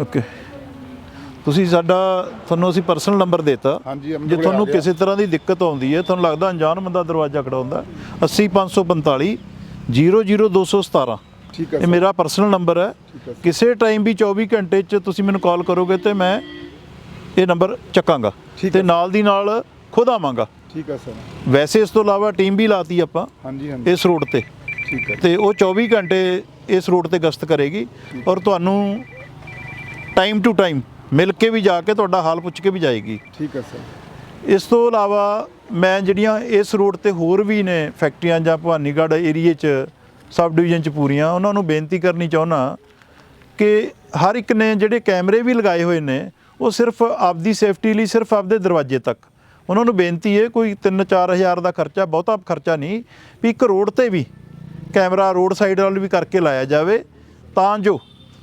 Okay ਤੁਸੀਂ ਸਾਡਾ ਤੁਹਾਨੂੰ ਅਸੀਂ ਪਰਸਨਲ ਨੰਬਰ ਦਿੱਤਾ। ਹਾਂਜੀ, ਜੇ ਤੁਹਾਨੂੰ। ਕਿਸੇ ਤਰ੍ਹਾਂ ਦੀ ਦਿੱਕਤ ਆਉਂਦੀ ਹੈ ਤੁਹਾਨੂੰ ਲੱਗਦਾ ਅਣਜਾਣ ਬੰਦਾ ਦਰਵਾਜ਼ਾ ਖੜਾਉਂਦਾ 80545 00217 ਠੀਕ ਹੈ ਇਹ ਮੇਰਾ ਪਰਸਨਲ ਨੰਬਰ ਹੈ। ਕਿਸੇ ਟਾਈਮ ਵੀ 24 ਘੰਟੇ 'ਚ ਤੁਸੀਂ ਮੈਨੂੰ ਕਾਲ ਕਰੋਗੇ ਤੇ ਮੈਂ ਇਹ ਨੰਬਰ ਚੱਕਾਂਗਾ ਤੇ। ਨਾਲ ਦੀ ਨਾਲ ਖੁਦ ਆਵਾਂਗਾ। ਠੀਕ ਹੈ ਸਰ। ਵੈਸੇ ਇਸ ਤੋਂ ਇਲਾਵਾ ਟੀਮ ਵੀ ਲਾਤੀ ਆਪਾਂ ਹਾਂਜੀ ਹਾਂਜੀ। ਇਸ ਰੋਡ ਤੇ। ਠੀਕ ਹੈ। ਤੇ ਉਹ 24 ਘੰਟੇ ਇਸ ਰੋਡ ਤੇ ਗਸ਼ਤ ਕਰੇਗੀ ਔਰ ਤੁਹਾਨੂੰ ਟਾਈਮ ਟੂ ਟਾਈਮ ਮਿਲ ਕੇ ਵੀ ਜਾ ਕੇ ਤੁਹਾਡਾ ਹਾਲ ਪੁੱਛ ਕੇ ਵੀ ਜਾਏਗੀ। ਠੀਕ ਹੈ ਸਰ। ਇਸ ਤੋਂ ਇਲਾਵਾ ਮੈਂ ਜਿਹੜੀਆਂ ਇਸ ਰੋਡ ਤੇ ਹੋਰ ਵੀ ਨੇ ਫੈਕਟਰੀਆਂ ਜਾਂ ਭਵਾਨੀਗੜ੍ਹ ਏਰੀਏ 'ਚ ਸਬ ਡਿਵੀਜ਼ਨ 'ਚ ਪੂਰੀਆਂ ਉਹਨਾਂ ਨੂੰ ਬੇਨਤੀ ਕਰਨੀ ਚਾਹੁੰਦਾ ਕਿ ਹਰ ਇੱਕ ਨੇ ਜਿਹੜੇ ਕੈਮਰੇ ਵੀ ਲਗਾਏ ਹੋਏ ਨੇ ਉਹ ਸਿਰਫ ਆਪਦੀ ਸੇਫਟੀ ਲਈ ਸਿਰਫ ਆਪਦੇ ਦਰਵਾਜ਼ੇ ਤੱਕ। ਉਹਨਾਂ ਨੂੰ ਬੇਨਤੀ ਹੈ ਕੋਈ 3-4 ਹਜ਼ਾਰ ਦਾ ਖਰਚਾ ਬਹੁਤਾ ਖਰਚਾ ਨਹੀਂ ਵੀ ਇੱਕ ਰੋਡ ਤੇ ਵੀ ਕੈਮਰਾ ਰੋਡ ਸਾਈਡ ਵੱਲ ਵੀ ਕਰਕੇ ਲਾਇਆ ਜਾਵੇ ਤਾਂ ਜੋ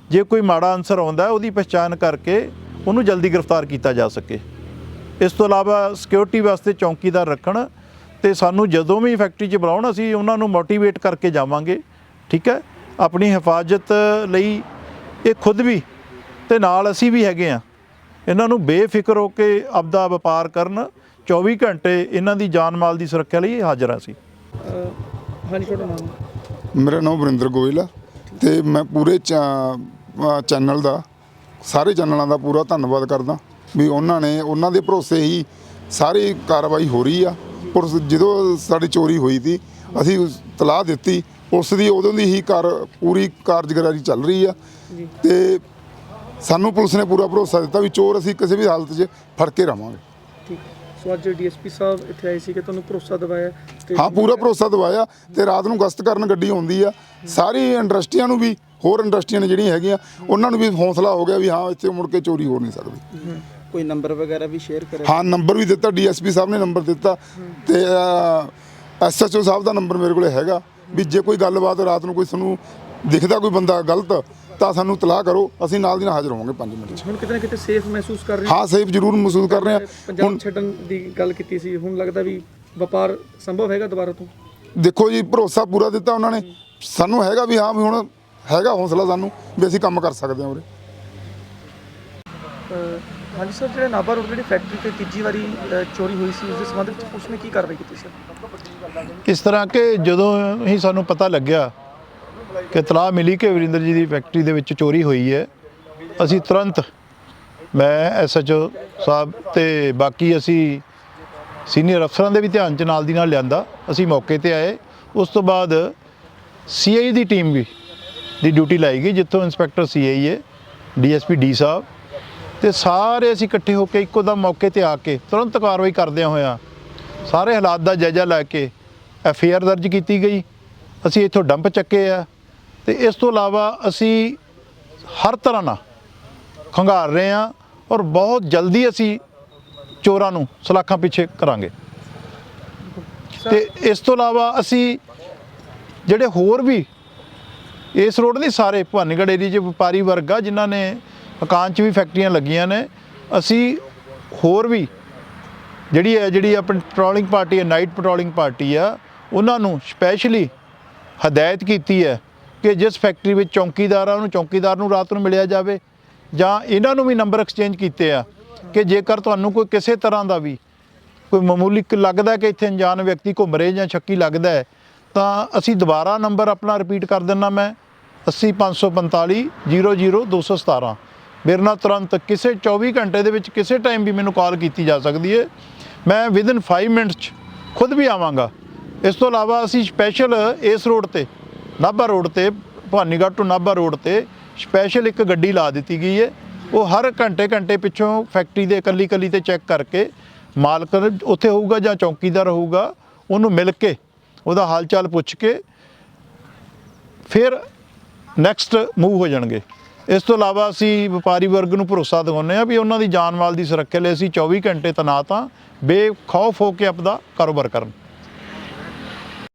ਜੇ ਕੋਈ ਮਾੜਾ ਅਨਸਰ ਆਉਂਦਾ ਹੈ, ਉਹਦੀ ਪਛਾਣ ਕਰਕੇ ਉਹਨੂੰ ਜਲਦੀ ਗ੍ਰਿਫਤਾਰ ਕੀਤਾ ਜਾ ਸਕੇ। ਇਸ ਤੋਂ ਇਲਾਵਾ ਸਿਕਿਉਰਿਟੀ ਵਾਸਤੇ ਚੌਕੀਦਾਰ ਰੱਖਣ ਤੇ ਸਾਨੂੰ ਜਦੋਂ ਵੀ ਫੈਕਟਰੀ 'ਚ ਬੁਲਾਉਣ ਅਸੀਂ ਉਹਨਾਂ ਨੂੰ ਮੋਟੀਵੇਟ ਕਰਕੇ ਜਾਵਾਂਗੇ ਠੀਕ ਹੈ? ਆਪਣੀ ਹਿਫਾਜ਼ਤ ਲਈ ਇਹ ਖੁਦ ਵੀ ਤੇ ਨਾਲ ਅਸੀਂ ਵੀ ਹੈਗੇ ਆ ਇਹਨਾਂ ਨੂੰ ਬੇਫਿਕਰ ਹੋ ਕੇ ਆਪਦਾ ਵਪਾਰ ਕਰਨ 24 ਘੰਟੇ ਇਹਨਾਂ ਦੀ ਜਾਨ ਮਾਲ ਦੀ ਸੁਰੱਖਿਆ ਲਈ ਹਾਜ਼ਰ ਅਸੀਂ। ਅਹ ਹਾਂਜੀ ਤੁਹਾਡਾ ਨਾਮ? ਮੇਰਾ ਨਾਮ ਵਰਿੰਦਰ ਗੋਇਲ ਆ ਤੇ ਮੈਂ ਪੂਰੇ ਚੈਨਲ ਦਾ। ਸਾਰੇ ਚੈਨਲਾਂ ਦਾ ਪੂਰਾ ਧੰਨਵਾਦ ਕਰਦਾ ਵੀ ਉਹਨਾਂ ਨੇ ਉਹਨਾਂ ਦੇ ਭਰੋਸੇ ਹੀ ਸਾਰੀ ਕਾਰਵਾਈ ਹੋ ਰਹੀ ਆ। ਪੁਲਿਸ ਜਦੋਂ ਸਾਡੀ ਚੋਰੀ ਹੋਈ ਸੀ ਅਸੀਂ ਤਲਾਹ ਦਿੱਤੀ ਪੁਲਿਸ ਦੀ ਉਦੋਂ ਦੀ ਹੀ ਕਾਰ ਪੂਰੀ ਕਾਰਜਕਾਰੀ ਚੱਲ ਰਹੀ ਆ। ਤੇ ਸਾਨੂੰ ਪੁਲਿਸ ਨੇ ਪੂਰਾ ਭਰੋਸਾ ਦਿੱਤਾ ਵੀ ਚੋਰ ਅਸੀਂ ਕਿਸੇ ਵੀ ਹਾਲਤ 'ਚ ਫੜ ਕੇ ਰਵਾਂਗੇ। ਠੀਕ। ਸੋ ਅੱਜ ਡੀਐਸਪੀ ਸਾਹਿਬ ਇੱਥੇ ਆਏ ਸੀ ਕਿ ਤੁਹਾਨੂੰ ਭਰੋਸਾ ਦਿਵਾਇਆ ਤੇ ਹਾਂ ਪੂਰਾ ਭਰੋਸਾ ਦਵਾਇਆ ਤੇ ਰਾਤ ਨੂੰ ਗਸ਼ਤ ਕਰਨ ਗੱਡੀ ਆਉਂਦੀ ਆ। ਸਾਰੀ ਇੰਡਸਟਰੀਆਂ ਨੂੰ ਵੀ ਹੋਰ ਇੰਡਸਟਰੀਆਂ ਨੇ ਜਿਹੜੀਆਂ ਹੈਗੀਆਂ ਉਹਨਾਂ ਨੂੰ ਵੀ ਹੌਸਲਾ ਹੋ ਗਿਆ ਵੀ ਹਾਂ ਇੱਥੇ ਮੁੜ ਕੇ ਚੋਰੀ ਹੋ ਨਹੀਂ ਸਕਦੀ। ਕੋਈ ਨੰਬਰ ਵਗੈਰਾ ਵੀ ਸ਼ੇਅਰ ਕਰੇ ਹਾਂ ਨੰਬਰ ਵੀ ਦਿੱਤਾ ਡੀਐਸਪੀ ਸਾਹਿਬ ਨੇ ਨੰਬਰ ਦਿੱਤਾ ਤੇ ਐਸਐਚਓ ਸਾਹਿਬ ਦਾ ਨੰਬਰ ਮੇਰੇ ਕੋਲੇ ਹੈਗਾ ਵੀ ਜੇ ਕੋਈ ਗੱਲਬਾਤ ਰਾਤ ਨੂੰ ਕੋਈ ਤੁਹਾਨੂੰ ਦਿਖਦਾ ਕੋਈ ਬੰਦਾ ਗਲਤ ਤਾਂ ਸਾਨੂੰ ਤਲਾਹ ਕਰੋ ਅਸੀਂ ਨਾਲ ਦੀ ਨਾਲ ਹਾਜ਼ਰ ਹੋਵਾਂਗੇ 5 ਮਿੰਟ 'ਚ। ਹੁਣ ਕਿਤੇ ਨਾ ਕਿਤੇ ਸੇਫ ਮਹਿਸੂਸ ਕਰ ਰਹੇ ਹੋ? ਹਾਂ ਸੇਫ ਜ਼ਰੂਰ ਮਹਿਸੂਸ ਕਰ ਰਹੇ ਹਾਂ। ਪੰਜਾਬ ਹੁਣ ਛੱਡਣ ਦੀ ਗੱਲ ਕੀਤੀ ਸੀ ਹੁਣ ਲੱਗਦਾ ਵੀ ਵਪਾਰ ਸੰਭਵ ਹੈਗਾ ਦੁਬਾਰਾ ਤੋਂ? ਦੇਖੋ ਜੀ ਭਰੋਸਾ ਪੂਰਾ ਦਿੱਤਾ ਉਹਨਾਂ ਨੇ। ਸਾਨੂੰ ਹੈਗਾ ਵੀ ਹਾਂ ਵੀ ਹੁਣ ਹੈਗਾ ਹੌਸਲਾ ਸਾਨੂੰ ਵੀ ਅਸੀਂ ਕੰਮ ਕਰ ਸਕਦੇ ਹਾਂ ਉਰੇ। ਹਾਂਜੀ ਸਰ ਜਿਹੜੇ ਨਾਭਾ ਰੋਡ ਜਿਹੜੀ ਫੈਕਟਰੀ ਤੇ ਤੀਜੀ ਵਾਰੀ ਚੋਰੀ ਹੋਈ ਸੀ ਉਸ ਦੇ ਸੰਬੰਧ ਵਿੱਚ ਪੁਲਿਸ ਨੇ ਕੀ ਕਾਰਵਾਈ ਕੀਤੀ ਸਰ ਇਸ ਤਰ੍ਹਾਂ ਕਿ ਜਦੋਂ ਹੀ ਸਾਨੂੰ ਪਤਾ ਲੱਗਿਆ ਕਿ ਤਲਾਹ ਮਿਲੀ ਕਿ ਵਰਿੰਦਰ ਜੀ ਦੀ ਫੈਕਟਰੀ ਦੇ ਵਿੱਚ ਚੋਰੀ ਹੋਈ ਹੈ ਅਸੀਂ ਤੁਰੰਤ ਮੈਂ ਐਸਐਚਓ ਸਾਹਿਬ ਤੇ ਬਾਕੀ ਅਸੀਂ ਸੀਨੀਅਰ ਅਫਸਰਾਂ ਦੇ ਵੀ ਧਿਆਨ ਚ ਨਾਲ ਦੀ ਨਾਲ ਲਿਆਂਦਾ ਅਸੀਂ ਮੌਕੇ ਤੇ ਆਏ। ਉਸ ਤੋਂ ਬਾਅਦ ਸੀਆਈ ਦੀ ਟੀਮ ਵੀ ਦੀ ਡਿਊਟੀ ਲਾਈ ਗਈ, ਜਿੱਥੋਂ ਇੰਸਪੈਕਟਰ ਸੀਆਈ ਹੈ ਡੀਐਸਪੀ ਡੀ ਸਾਹਿਬ, ਤੇ ਸਾਰੇ ਅਸੀਂ ਇਕੱਠੇ ਹੋ ਕੇ ਇੱਕੋ ਦਮ ਮੌਕੇ ਤੇ ਆ ਕੇ ਤੁਰੰਤ ਕਾਰਵਾਈ ਕਰਦਿਆਂ ਹੋਇਆਂ ਸਾਰੇ ਹਾਲਾਤ ਦਾ ਜਾਇਜ਼ਾ ਲੈ ਕੇ ਐਫ ਆਰ ਦਰਜ ਕੀਤੀ ਗਈ। ਅਸੀਂ ਇੱਥੋਂ ਡੰਪ ਚੱਕੇ ਆ ਤੇ ਇਸ ਤੋਂ ਇਲਾਵਾ ਅਸੀਂ ਹਰ ਤਰ੍ਹਾਂ ਨਾਲ ਖੰਗਾਰ ਰਹੇ ਆ ਔਰ ਬਹੁਤ ਜਲਦੀ ਅਸੀਂ ਚੋਰਾਂ ਨੂੰ ਸਲਾਖਾਂ ਪਿੱਛੇ ਕਰਾਂਗੇ। ਤੇ ਇਸ ਤੋਂ ਇਲਾਵਾ ਅਸੀਂ ਜਿਹੜੇ ਹੋਰ ਵੀ ਇਸ ਰੋਡ ਦੇ ਸਾਰੇ ਭਵਾਨੀਗੜ੍ਹ ਏਰੀਏ 'ਚ ਵਪਾਰੀ ਵਰਗ ਆ ਜਿਨ੍ਹਾਂ ਨੇ ਮਕਾਨ 'ਚ ਵੀ ਫੈਕਟਰੀਆਂ ਲੱਗੀਆਂ ਨੇ, ਅਸੀਂ ਹੋਰ ਵੀ ਜਿਹੜੀ ਹੈ, ਜਿਹੜੀ ਆਪਣੀ ਪੈਟਰੋਲਿੰਗ ਪਾਰਟੀ ਹੈ ਨਾਈਟ ਪੈਟਰੋਲਿੰਗ ਪਾਰਟੀ ਆ, ਉਹਨਾਂ ਨੂੰ ਸਪੈਸ਼ਲੀ ਹਦਾਇਤ ਕੀਤੀ ਹੈ ਕਿ ਜਿਸ ਫੈਕਟਰੀ ਵਿੱਚ ਚੌਕੀਦਾਰ ਆ, ਉਹਨੂੰ ਚੌਕੀਦਾਰ ਨੂੰ ਰਾਤ ਨੂੰ ਮਿਲਿਆ ਜਾਵੇ ਜਾਂ ਇਹਨਾਂ ਨੂੰ ਵੀ ਨੰਬਰ ਐਕਸਚੇਂਜ ਕੀਤੇ ਆ ਕਿ ਜੇਕਰ ਤੁਹਾਨੂੰ ਕੋਈ ਕਿਸੇ ਤਰ੍ਹਾਂ ਦਾ ਵੀ ਕੋਈ ਮਾਮੂਲੀ ਲੱਗਦਾ ਕਿ ਇੱਥੇ ਅਣਜਾਣ ਵਿਅਕਤੀ ਘੁੰਮ ਰਹੇ ਜਾਂ ਸ਼ੱਕੀ ਲੱਗਦਾ ਹੈ, ਤਾਂ ਅਸੀਂ ਦੁਬਾਰਾ ਨੰਬਰ ਆਪਣਾ ਰਿਪੀਟ ਕਰ ਦਿੰਨਾ ਮੈਂ। 80545 00217 ਮੇਰੇ ਨਾਲ ਤੁਰੰਤ ਕਿਸੇ 24 ਘੰਟੇ ਦੇ ਵਿੱਚ ਕਿਸੇ ਟਾਈਮ ਵੀ ਮੈਨੂੰ ਕਾਲ ਕੀਤੀ ਜਾ ਸਕਦੀ ਹੈ ਮੈਂ ਵਿਦਨ 5 ਮਿੰਟਸ 'ਚ ਖੁਦ ਵੀ ਆਵਾਂਗਾ। ਇਸ ਤੋਂ ਇਲਾਵਾ ਅਸੀਂ ਸਪੈਸ਼ਲ ਇਸ ਰੋਡ ਤੇ, ਨਾਭਾ ਰੋਡ ਤੇ, ਭਵਾਨੀਗੜ੍ਹ ਤੋਂ ਨਾਭਾ ਰੋਡ ਤੇ ਸਪੈਸ਼ਲ ਇੱਕ ਗੱਡੀ ਲਾ ਦਿੱਤੀ ਗਈ ਹੈ ਉਹ ਹਰ ਘੰਟੇ ਘੰਟੇ ਪਿੱਛੋਂ ਫੈਕਟਰੀ ਦੇ ਇਕੱਲੀ ਇਕੱਲੀ ਤੇ ਚੈੱਕ ਕਰਕੇ ਮਾਲਕ ਉੱਥੇ ਹੋਊਗਾ ਜਾਂ ਚੌਕੀਦਾਰ ਹੋਊਗਾ, ਉਹਨੂੰ ਮਿਲ ਕੇ ਉਹਦਾ ਹਾਲ ਚਾਲ ਪੁੱਛ ਕੇ ਫਿਰ ਨੈਕਸਟ ਮੂਵ ਹੋ ਜਾਣਗੇ। ਇਸ ਤੋਂ ਇਲਾਵਾ ਅਸੀਂ ਵਪਾਰੀ ਵਰਗ ਨੂੰ ਭਰੋਸਾ ਦਿਵਾਉਂਦੇ ਆ ਵੀ ਉਹਨਾਂ ਦੀ ਜਾਨ ਮਾਲ ਦੀ ਸੁਰੱਖਿਆ ਲਈ ਅਸੀਂ 24 ਘੰਟੇ ਤੈਨਾਤ ਹਾਂ। ਬੇਖੌਫ ਹੋ ਕੇ ਆਪਦਾ ਕਾਰੋਬਾਰ ਕਰਨ।